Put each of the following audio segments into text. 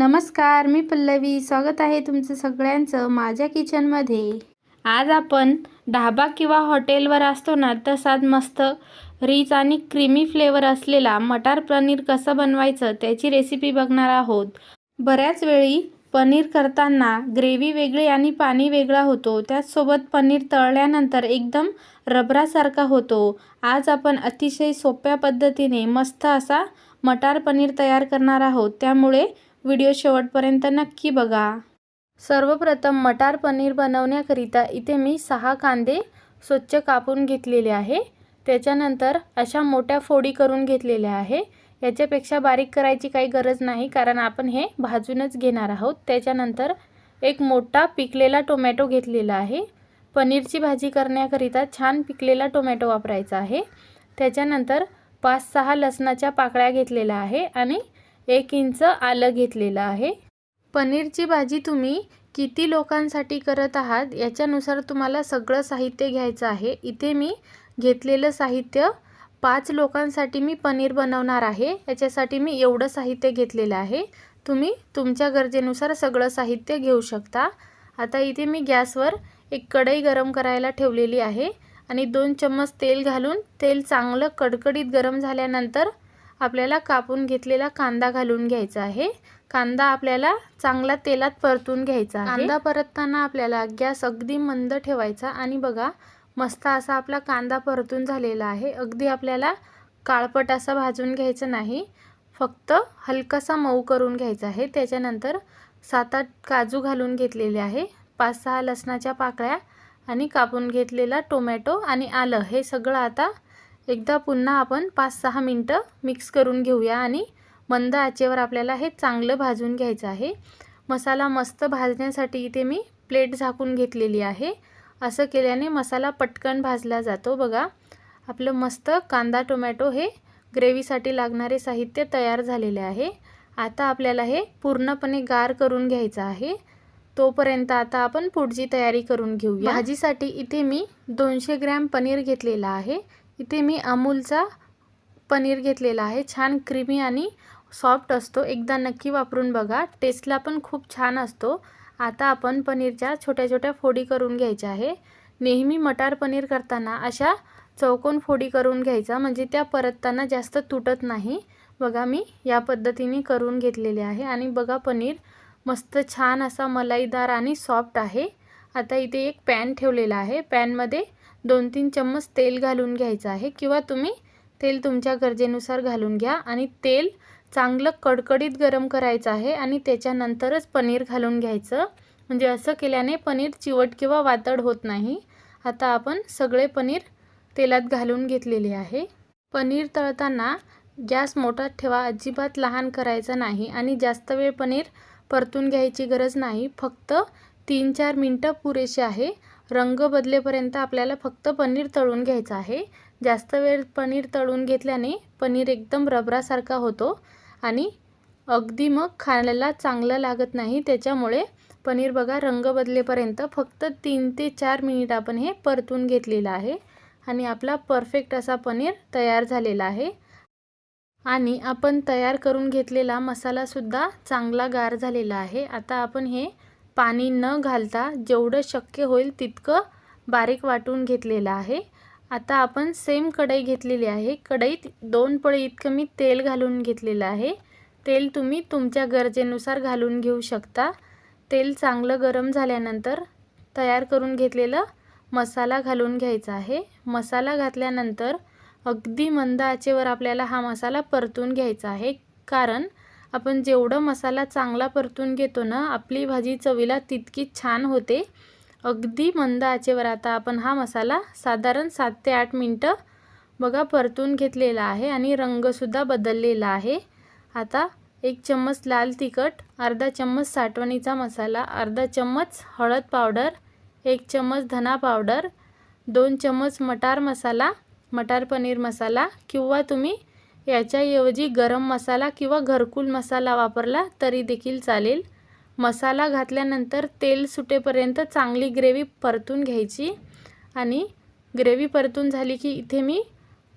नमस्कार मी पल्लवी. स्वागत आहे तुमचं सगळ्यांचं माझ्या किचनमध्ये. आज आपण ढाबा किंवा हॉटेलवर असतो ना तसाच मस्त रिच आणि क्रीमी फ्लेवर असलेला मटार पनीर कसं बनवायचं त्याची रेसिपी बघणार आहोत. बऱ्याच वेळी पनीर करताना ग्रेव्ही वेगळी आणि पाणी वेगळा होतो. त्याचसोबत पनीर तळल्यानंतर एकदम रबरासारखा होतो. आज आपण अतिशय सोप्या पद्धतीने मस्त असा मटार पनीर तयार करणार आहोत. त्यामुळे व्हिडिओ शेवटपर्यंत नक्की बघा. सर्वप्रथम मटार पनीर बनवण्याकरिता इथे मी सहा कांदे स्वच्छ कापून घेतलेले आहे. त्याच्यानंतर अशा मोठ्या फोडी करून घेतलेल्या आहे. याच्यापेक्षा बारीक करायची काही गरज नाही कारण आपण हे भाजूनच घेणार आहोत. त्याच्यानंतर एक मोठा पिकलेला टोमॅटो घेतलेला आहे. पनीरची भाजी करण्याकरिता छान पिकलेला टोमॅटो वापरायचा आहे. त्याच्यानंतर पाच सहा लसणाच्या पाकळ्या घेतलेल्या आहे आणि एक इंच आलं घेतलेलं आहे. पनीरची भाजी तुम्ही किती लोकांसाठी करत आहात याच्यानुसार तुम्हाला सगळं साहित्य घ्यायचं आहे. इथे मी घेतलेलं साहित्य पाच लोकांसाठी मी पनीर बनवणार आहे. याच्यासाठी मी एवढं साहित्य घेतलेलं आहे. तुम्ही तुमच्या गरजेनुसार सगळं साहित्य घेऊ शकता. आता इथे मी गॅसवर एक कढई गरम करायला ठेवलेली आहे आणि दोन चम्मच तेल घालून तेल चांगलं कडकडीत गरम झाल्यानंतर आपल्याला कापून घेतलेला कांदा घालून घ्यायचा आहे. कांदा आपल्याला चांगला तेलात परतून घ्यायचा कांदा परतताना आपल्याला गॅस अगदी मंद ठेवायचा आणि बघा मस्त असा आपला कांदा परतून झालेला आहे. अगदी आपल्याला काळपट असा भाजून घ्यायचं नाही. फक्त हलकासा मऊ करून घ्यायचा आहे. त्याच्यानंतर सात आठ काजू घालून घेतलेले आहे. पाच सहा लसणाच्या पाकळ्या आणि कापून घेतलेला टोमॅटो आणि आलं. हे सगळं आता एकदा पुन्हा आपण पाच सहा मिनटं मिक्स करून घेऊया आणि मंद आचेवर आपल्याला हे चांगलं भाजून घ्यायचं आहे. मसाला मस्त भाजण्यासाठी इथे मी प्लेट झाकून घेतलेली आहे. असं केल्याने मसाला पटकन भाजला जातो बघा. आपलं मस्त कांदा टोमॅटो हे ग्रेव्हीसाठी लागणारे साहित्य तयार झालेले आहे. आता आपल्याला हे पूर्णपणे गार करून घ्यायचं आहे. तोपर्यंत आता आपण पुढची तयारी करून घेऊया. भाजीसाठी इथे मी दोनशे ग्रॅम पनीर घेतलेला आहे. इथे मी अमूलचा पनीर घेतलेला आहे. छान क्रीमी आणि सॉफ्ट असतो. एकदा नक्की वापरून बघा. टेस्टला पण खूप छान असतो. आता आपण पनीरच्या छोट्या छोट्या फोडी करून घ्यायच्या आहे. नेहमी मटार पनीर करताना अशा चौकोन फोडी करून घ्यायचा. म्हणजे त्या परतताना जास्त तुटत नाही. बघा मी या पद्धतीने करून घेतलेले आहे. आणि बघा पनीर मस्त छान असा मलाईदार आणि सॉफ्ट आहे. आता इथे एक पॅन ठेवलेला आहे. पॅनमध्ये दोन तीन चम्मच तेल घालून घ्यायचं आहे किंवा तुम्ही तेल तुमच्या गरजेनुसार घालून घ्या आणि तेल चांगलं कडकडीत गरम करायचं आहे आणि त्याच्यानंतरच पनीर घालून घ्यायचं. म्हणजे असं केल्याने पनीर चिवट किंवा वातड होत नाही. आता आपण सगळे पनीर तेलात घालून घेतलेले आहे. पनीर तळताना गॅस मोठा ठेवा अजिबात लहान करायचा नाही आणि जास्त वेळ पनीर परतून घ्यायची गरज नाही. फक्त तीन चार मिनटं पुरेसे आहे. रंग बदलेपर्यंत आपल्याला फक्त पनीर तळून घ्यायचं आहे. जास्त वेळ पनीर तळून घेतल्याने पनीर एकदम रबरासारखा होतो आणि अगदी मग खाण्याला चांगलं लागत नाही. त्याच्यामुळे पनीर बघा रंग बदलेपर्यंत फक्त तीन ते चार मिनिट आपण हे परतून घेतलेलं आहे आणि आपला परफेक्ट असा पनीर तयार झालेला आहे. आणि आपण तयार करून घेतलेला मसालासुद्धा चांगला गार झालेला आहे. आता आपण हे पाणी न घालता जेवढं शक्य होईल तितकं बारीक वाटून घेतलेलं आहे. आता आपण सेम कढई घेतलेली आहे. कढईत दोन पळी इतकं मी तेल घालून घेतलेलं आहे. तेल तुम्ही तुमच्या गरजेनुसार घालून घेऊ शकता. तेल चांगलं गरम झाल्यानंतर तयार करून घेतलेलं मसाला घालून घ्यायचा आहे. मसाला घातल्यानंतर अगदी मंद आचेवर आपल्याला हा मसाला परतून घ्यायचा आहे. कारण आपण जेवढं मसाला चांगला परतून घेतो ना आपली भाजी चवीला तितकीच छान होते. अगदी मंद आचेवर आता आपण हा मसाला साधारण सात ते आठ मिनटं बघा परतून घेतलेला आहे आणि रंगसुद्धा बदललेला आहे. आता एक चम्मच लाल तिखट अर्धा चम्मच साठवणीचा मसाला अर्धा चम्मच हळद पावडर एक चम्मच धना पावडर दोन चम्मच मटार मसाला मटार पनीर मसाला किंवा तुम्ही याच्याऐवजी गरम मसाला किंवा घरकुल मसाला वापरला तरी देखील चालेल. मसाला घातल्यानंतर तेल सुटेपर्यंत चांगली ग्रेव्ही परतून घ्यायची आणि ग्रेव्ही परतून झाली की इथे मी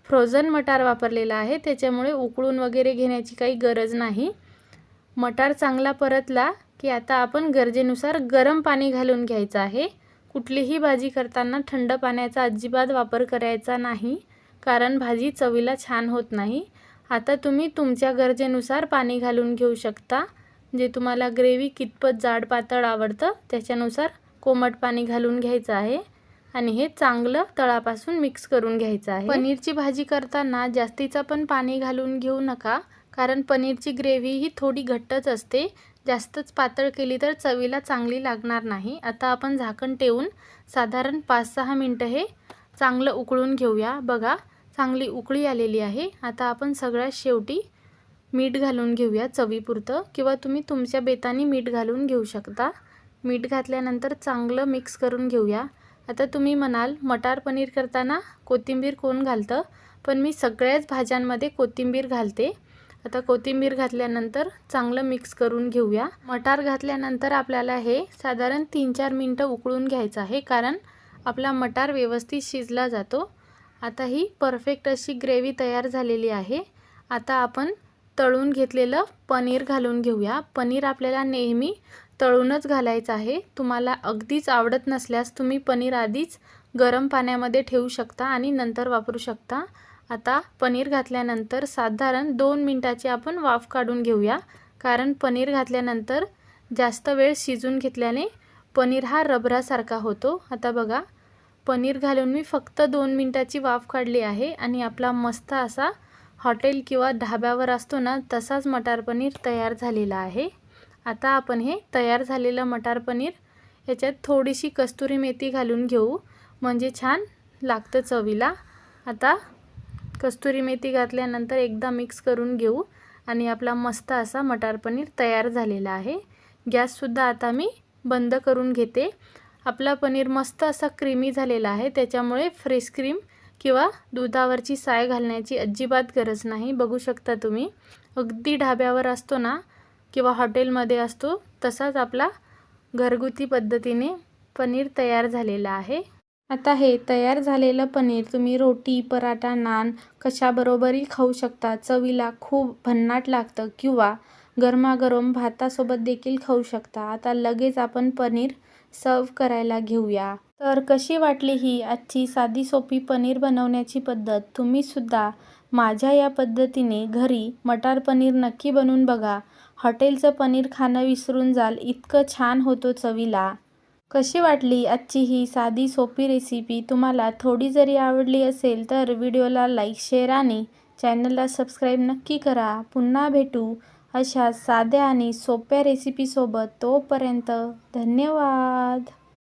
फ्रोझन मटार वापरलेला आहे. त्याच्यामुळे उकळून वगैरे घेण्याची काही गरज नाही. मटार चांगला परतला की आता आपण गरजेनुसार गरम पाणी घालून घ्यायचं आहे. कुठलीही भाजी करताना थंड पाण्याचा अजिबात वापर करायचा नाही कारण भाजी चवीला छान होत नाही. आता तुम्ही तुमच्या गरजेनुसार पाणी घालून घेऊ शकता. जे तुम्हाला ग्रेव्ही कितपत जाड पातळ आवडतं त्याच्यानुसार कोमट पाणी घालून घ्यायचं आहे. आणि हे चांगलं तळापासून मिक्स करून घ्यायचं आहे. पनीरची भाजी करताना जास्तीचं पण पाणी घालून घेऊ नका कारण पनीरची ग्रेव्ही ही थोडी घट्टच असते. जास्तच पातळ केली तर चवीला चांगली लागणार नाही. आता आपण झाकण ठेवून साधारण पाच सहा मिनटं हे चांगलं उकळून घेऊया. बघा चांगली उकळी आलेली आहे. आता आपण सगळ्यात शेवटी मीठ घालून घेऊया चवीपुरतं. किंवा तुम्ही तुमच्या बेतानी मीठ घालून घेऊ शकता. मीठ घातल्यानंतर चांगलं मिक्स करून घेऊया. आता तुम्ही म्हणाल मटार पनीर करताना कोथिंबीर कोण घालतं? पण मी सगळ्याच भाज्यांमध्ये कोथिंबीर घालते. आता कोथिंबीर घातल्यानंतर चांगलं मिक्स करून घेऊया. मटार घातल्यानंतर आपल्याला हे साधारण तीन चार मिनटं उकळून घ्यायचं आहे. कारण आपला मटार व्यवस्थित शिजला जातो. आता ही परफेक्ट अशी ग्रेव्ही तयार झालेली आहे. आता आपण तळून घेतलेलं पनीर घालून घेऊया. पनीर आपल्याला नेहमी तळूनच घालायचं आहे. तुम्हाला अगदीच आवडत नसल्यास तुम्ही पनीर आधीच गरम पाण्यामध्ये ठेवू शकता आणि नंतर वापरू शकता. आता पनीर घातल्यानंतर साधारण दोन मिनटाची आपण वाफ काढून घेऊया. कारण पनीर घातल्यानंतर जास्त वेळ शिजून घेतल्याने पनीर हा रबरासारखा होतो. आता बघा पनीर घालून मी फक्त दोन मिनटाची वाफ काढली आहे आणि आपला मस्त असा हॉटेल किंवा ढाब्यावर असतो ना तसाच मटार पनीर तयार झालेला आहे. आता आपण हे तयार झालेलं मटार पनीर याच्यात थोडीशी कस्तुरी मेथी घालून घेऊ. म्हणजे छान लागतं चवीला. आता कस्तुरी मेथी घातल्यानंतर एकदा मिक्स करून घेऊ आणि आपला मस्त असा मटार पनीर तयार झालेला आहे. गॅससुद्धा आता मी बंद करून घेते. आपला पनीर मस्त असा क्रीमी झालेला आहे. त्याच्यामुळे फ्रेश क्रीम किंवा दुधावरची साय घालण्याची अजिबात गरज नाही. बघू शकता तुम्ही. अगदी ढाब्यावर असतो ना किंवा हॉटेलमध्ये असतो तसाच आपला घरगुती पद्धतीने पनीर तयार झालेला आहे. आता हे तयार झालेलं पनीर तुम्ही रोटी पराठा नान कशाबरोबरही खाऊ शकता. चवीला खूप भन्नाट लागतं किंवा गरमागरम भातासोबत देखील खाऊ शकता. आता लगेच आपण पनीर सर्व करायला घेऊया. तर कशी वाटली ही आजची साधी सोपी पनीर बनवण्याची पद्धत? तुम्हीसुद्धा माझ्या या पद्धतीने घरी मटार पनीर नक्की बनवून बघा. हॉटेलचं पनीर खाणं विसरून जाल इतकं छान होतो चवीला. कशी वाटली आजची ही साधी सोपी रेसिपी तुम्हाला थोडी जरी आवडली असेल तर व्हिडिओला लाईक शेअर आणि चॅनलला सबस्क्राईब नक्की करा. पुन्हा भेटू. अशा साध्या आणि सोप्या रेसिपीसोबत तोपर्यंत धन्यवाद.